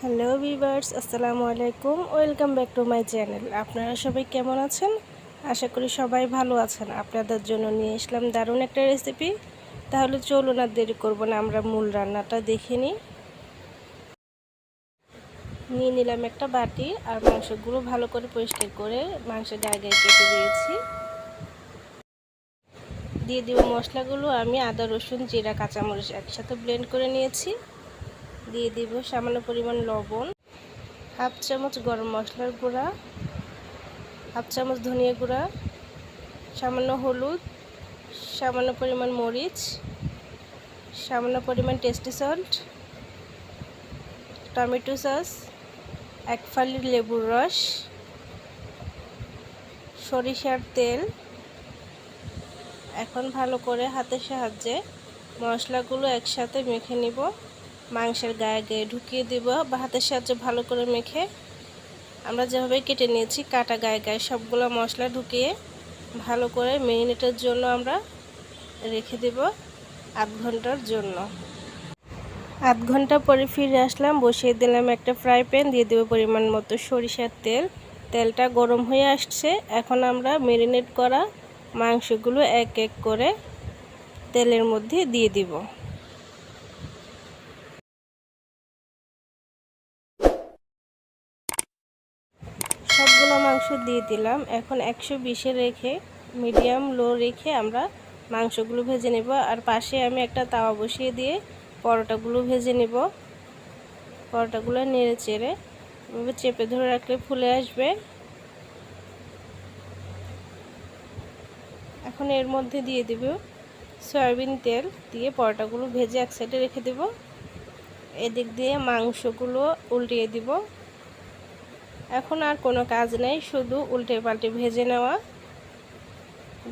Hello viewers আসসালামু আলাইকুম। Welcome back to my channel. আপনারা সবাই কেমন আছেন? আশা করি সবাই ভালো আছেন। আপনাদের জন্য নিয়ে আসলাম দারুণ একটা রেসিপি তাহলে চলুন আর দেরি করব না, আমরা মূল রান্নাটা দেখে নিই। নিয়ে নিলাম একটা বাটি আর মাংসগুলো ভালো করে পরিষ্কার করে মাংসের গায়ে কেটে দিয়েছি। দিয়ে দিব মশলাগুলো। আমি আদা, রসুন, জিরা, কাঁচামরিচ একসাথে ব্লেন্ড করে নিয়েছি। দিয়ে দিব সামান্য পরিমাণ লবণ, হাফ চামচ গরম মশলার গুঁড়া, হাফ চামচ ধনিয়া গুঁড়া, সামান্য হলুদ, সামান্য পরিমাণ মরিচ, সামান্য পরিমাণ টেস্টি সল্ট, টমেটো সস, এক ফালি লেবুর রস, সরিষার তেল। এখন ভালো করে হাতের সাহায্যে মশলাগুলো একসাথে মেখে নিব। মাংসের গায়ে গায়ে ঢুকিয়ে দিব বা হাতের সাহায্যে ভালো করে মেখে। আমরা যেভাবে কেটে নিয়েছি, কাটা গায়ে গায়ে সবগুলো মশলা ঢুকিয়ে ভালো করে মেরিনেটের জন্য আমরা রেখে দেব আধ ঘণ্টার জন্য। আধ ঘণ্টা পরে ফিরে আসলাম, বসিয়ে দিলাম একটা ফ্রাই প্যান দিয়ে দেবো পরিমাণ মতো সরিষার তেল। তেলটা গরম হয়ে আসছে, এখন আমরা মেরিনেট করা মাংসগুলো এক এক করে তেলের মধ্যে দিয়ে দিব। সবগুলো মাংস দিয়ে দিলাম। এখন একশো বিশে রেখে মিডিয়াম লো রেখে আমরা মাংসগুলো ভেজে নেব। আর পাশে আমি একটা তাওয়া বসিয়ে দিয়ে পরোটাগুলো ভেজে নেব। পরোটাগুলো নেড়ে চেড়ে এভাবে চেপে ধরে রাখলে ফুলে আসবে। এখন এর মধ্যে দিয়ে দেব সয়াবিন তেল দিয়ে পরোটাগুলো ভেজে এক সাইডে রেখে দেব। এদিক দিয়ে মাংসগুলো উল্টিয়ে দিব। এখন আর কোনো কাজ নেই, শুধু উল্টে পাল্টে ভেজে নেওয়া।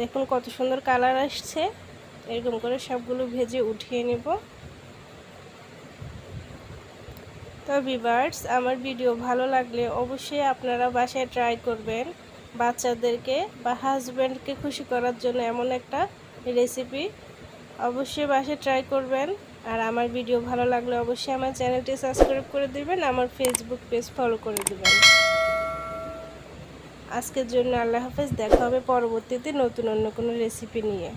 দেখুন কত সুন্দর কালার আসছে। এরকম করে সবগুলো ভেজে উঠিয়ে নেব। তো বিভার্স আমার ভিডিও ভালো লাগলে অবশ্যই আপনারা বাসায় ট্রাই করবেন। বাচ্চাদেরকে বা হাজব্যান্ডকে খুশি করার জন্য এমন একটা রেসিপি অবশ্যই বাসায় ট্রাই করবেন। আর আমার ভিডিও ভালো লাগলে অবশ্যই আমার চ্যানেলটি সাবস্ক্রাইব করে দেবেন, আমার ফেসবুক পেজ ফলো করে দেবেন। আজকের জন্য আল্লাহ হাফেজ, দেখা হবে পরবর্তীতে নতুন অন্য কোনো রেসিপি নিয়ে।